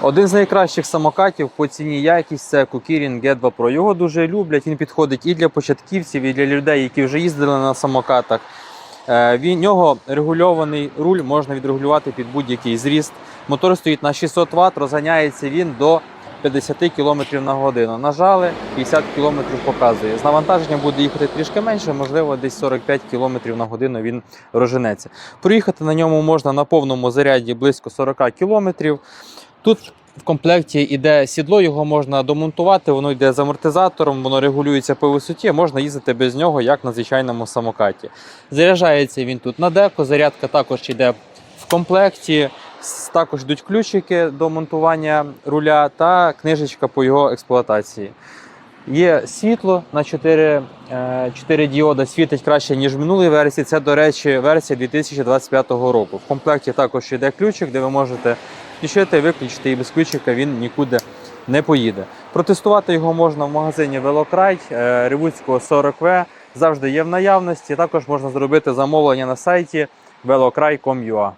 Один з найкращих самокатів по ціні якість це Kukirin G2 Pro. Його дуже люблять. Він підходить і для початківців, і для людей, які вже їздили на самокатах. Е, Він нього регульований руль, можна відрегулювати під будь-який зріст. Мотор стоїть на 600 Вт, розганяється він до 50 км на годину. Нажали, 50 км показує. З навантаженням буде їхати трішки менше, можливо, десь 45 км на годину він розженеться. Проїхати на ньому можна на повному заряді близько 40 км. Тут в комплекті йде сідло, його можна домонтувати, воно йде з амортизатором, воно регулюється по висоті, можна їздити без нього, як на звичайному самокаті. Заряджається він тут на деко, зарядка також йде в комплекті. Також йдуть ключики до монтування руля та книжечка по його експлуатації. Є світло на 4, е, 4 діода, світить краще, ніж в минулій версії. Це, до речі, версія 2025 року. В комплекті також йде ключик, де ви можете включити, виключити, і без ключика він нікуди не поїде. Протестувати його можна в магазині Велокрай е, Ревуцького 40В. Завжди є в наявності. Також можна зробити замовлення на сайті velocray.com.ua.